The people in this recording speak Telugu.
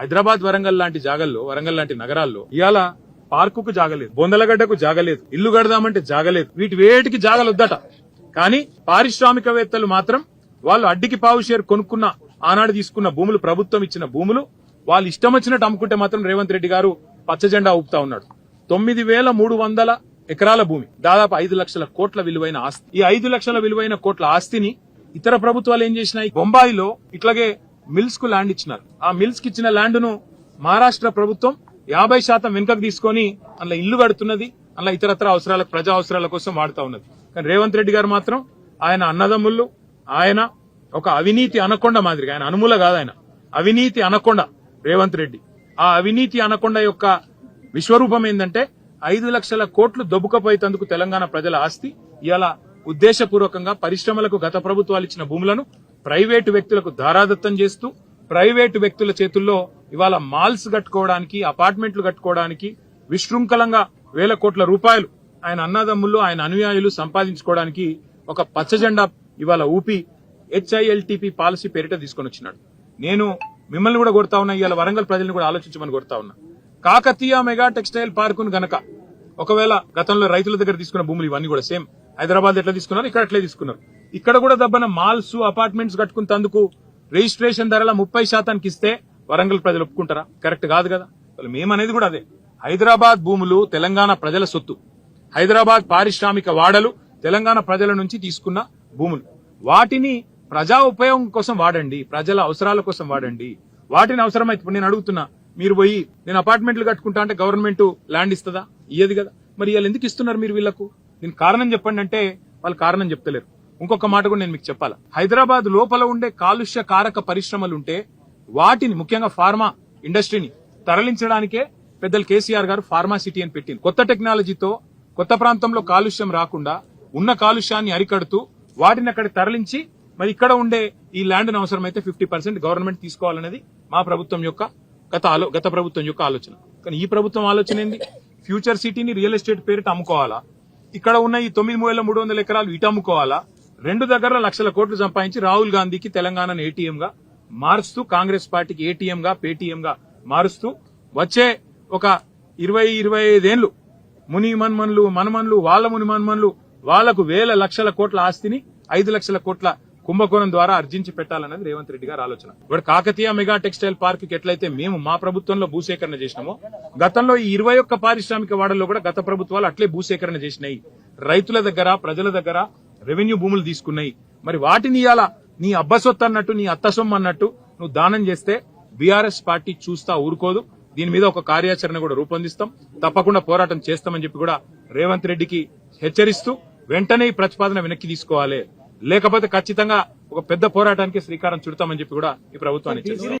హైదరాబాద్ వరంగల్ లాంటి జాగల్లో వరంగల్ లాంటి నగరాల్లో ఇవాళ పార్కుకు జాగలేదు బొందలగడ్డకు జాగలేదు ఇల్లు కడదామంటే జాగలేదు వీటి వేటికి జాగలొద్దట. కానీ పారిశ్రామికవేత్తలు మాత్రం వాళ్ళు అడ్డికి పావు షేర్ కొనుక్కున్న ఆనాడు తీసుకున్న భూములు ప్రభుత్వం ఇచ్చిన భూములు వాళ్ళు ఇష్టం వచ్చినట్టు అమ్ముకుంటే మాత్రం రేవంత్ రెడ్డి గారు పచ్చ జెండా ఊపుతా ఉన్నాడు. తొమ్మిది వేల మూడు వందల ఎకరాల భూమి దాదాపు ఐదు లక్షల కోట్ల విలువైన ఆస్తి. ఈ ఐదు లక్షల విలువైన కోట్ల ఆస్తిని ఇతర ప్రభుత్వాలు ఏం చేసినాయి? బొంబాయిలో ఇట్లాగే మిల్స్కు ల్యాండ్ ఇచ్చినారు. ఆ మిల్స్కి ఇచ్చిన ల్యాండ్ను మహారాష్ట్ర ప్రభుత్వం యాభై శాతం వెనుకకు తీసుకొని అందులో ఇల్లు కడుతున్నది. అందులో ఇతరత్ర అవసరాల ప్రజా అవసరాల కోసం వాడుతా ఉన్నది. కానీ రేవంత్ రెడ్డి గారు మాత్రం ఆయన అన్నదమ్ముళ్ళు ఆయన ఒక అవినీతి అనకొండ మాదిరిగా ఆయన అనుమూల కాదు ఆయన. అవినీతి అనకొండ రేవంత్ రెడ్డి. ఆ అవినీతి అనకొండ యొక్క విశ్వరూపం ఏంటంటే ఐదు లక్షల కోట్లు దొబ్బుకపోయేందుకు తెలంగాణ ప్రజల ఆస్తి. ఇలా ఉద్దేశపూర్వకంగా పరిశ్రమలకు గత ప్రభుత్వాలు ఇచ్చిన భూములను ప్రైవేటు వ్యక్తులకు ధారాదత్తం చేస్తూ ప్రైవేటు వ్యక్తుల చేతుల్లో ఇవాళ మాల్స్ కట్టుకోవడానికి అపార్ట్మెంట్లు కట్టుకోవడానికి విశృంఖలంగా వేల కోట్ల రూపాయలు ఆయన అన్నదమ్ములు ఆయన అనుయాయులు సంపాదించుకోవడానికి ఒక పచ్చ జెండా ఇవాళ ఊపి హెచ్ఐఎల్టీపీ పాలసీ పేరిట తీసుకొని వచ్చినాడు. నేను మిమ్మల్ని కూడా కొడతా ఉన్నా ఇవాళ వరంగల్ ప్రజల్ని కూడా ఆలోచించమని కొడతా ఉన్నా. కాకతీయ మెగా టెక్స్టైల్ పార్కును గనక ఒకవేళ గతంలో రైతుల దగ్గర తీసుకున్న భూములు ఇవన్నీ కూడా సేమ్. హైదరాబాద్ ఎట్లా తీసుకున్నారు? ఇక్కడ అట్లే తీసుకున్నారు. ఇక్కడ కూడా దబ్బన మాల్స్ అపార్ట్మెంట్స్ కట్టుకున్నందుకు రిజిస్ట్రేషన్ ధరల ముప్పై శాతానికి ఇస్తే వరంగల్ ప్రజలు ఒప్పుకుంటారా? కరెక్ట్ కాదు కదా. అసలు మేమనేది కూడా అదే. హైదరాబాద్ భూములు తెలంగాణ ప్రజల సొత్తు. హైదరాబాద్ పారిశ్రామిక వాడలు తెలంగాణ ప్రజల నుంచి తీసుకున్న భూములు. వాటిని ప్రజా ఉపయోగం కోసం వాడండి ప్రజల అవసరాల కోసం వాడండి. వాటిని అవసరమైతే ఇప్పుడు నేను అడుగుతున్నా మీరు పోయి నేను అపార్ట్మెంట్లు కట్టుకుంటా అంటే గవర్నమెంట్ ల్యాండ్ ఇస్తుందా? ఇయ్యదు కదా. మరి వీళ్ళు ఎందుకు ఇస్తున్నారు మీరు వీళ్ళకు? దీని కారణం చెప్పండి అంటే వాళ్ళు కారణం చెప్తలేరు. ఇంకొక మాట కూడా నేను మీకు చెప్పాలా? హైదరాబాద్ లోపల ఉండే కాలుష్య కారక పరిశ్రమలుంటే వాటిని ముఖ్యంగా ఫార్మా ఇండస్ట్రీని తరలించడానికే పెద్దలు కేసీఆర్ గారు ఫార్మా సిటీ అని పెట్టింది. కొత్త టెక్నాలజీతో కొత్త ప్రాంతంలో కాలుష్యం రాకుండా ఉన్న కాలుష్యాన్ని అరికడుతూ వాటిని అక్కడ తరలించి మరి ఇక్కడ ఉండే ఈ ల్యాండ్ అవసరమైతే ఫిఫ్టీ పర్సెంట్ గవర్నమెంట్ తీసుకోవాలనేది మా ప్రభుత్వం యొక్క గత ఆలో గత ప్రభుత్వం యొక్క ఆలోచన. కానీ ఈ ప్రభుత్వం ఆలోచన ఏంది? ఫ్యూచర్ సిటీని రియల్ ఎస్టేట్ పేరిట అమ్ముకోవాలా? ఇక్కడ ఉన్న ఈ తొమ్మిది వేల మూడు వందల ఎకరాలు ఇటు అమ్ముకోవాలా? రెండు దగ్గర లక్షల కోట్లు సంపాదించి రాహుల్ గాంధీకి తెలంగాణను ఏటీఎం గా మారుస్తూ కాంగ్రెస్ పార్టీకి ఏటీఎం గా పేటీఎం గా మారుస్తూ వచ్చే ఒక ఇరవై ఇరవై ఐదేళ్ళు ముని మన్మన్లు మనమన్లు వాళ్ళ ముని మన్మన్లు వాళ్ళకు వేల లక్షల కోట్ల ఆస్తిని ఐదు లక్షల కోట్ల కుంభకోణం ద్వారా అర్జించి పెట్టాలన్నది రేవంత్ రెడ్డి గారు ఆలోచన. ఇప్పుడు కాకతీయ మెగా టెక్స్టైల్ పార్క్కి ఎట్లయితే మేము మా ప్రభుత్వంలో భూసేకరణ చేసినామో గతంలో ఈ ఇరవై ఒక్క పారిశ్రామిక వాడల్లో కూడా గత ప్రభుత్వాలు అట్లే భూసేకరణ చేసినాయి. రైతుల దగ్గర ప్రజల దగ్గర రెవెన్యూ భూములు తీసుకున్నాయి. మరి వాటిని ఇవాళ నీ అబ్బసొత్తు అన్నట్టు నీ అత్తసొమ్మ అన్నట్టు నువ్వు దానం చేస్తే బీఆర్ఎస్ పార్టీ చూస్తా ఊరుకోదు. దీని మీద ఒక కార్యాచరణ కూడా రూపొందిస్తాం. తప్పకుండా పోరాటం చేస్తామని చెప్పి కూడా రేవంత్ రెడ్డికి హెచ్చరిస్తూ వెంటనే ఈ ప్రతిపాదన వెనక్కి తీసుకోవాలి. లేకపోతే ఖచ్చితంగా ఒక పెద్ద పోరాటానికి శ్రీకారం చుడతామని చెప్పి కూడా ఈ ప్రభుత్వాన్ని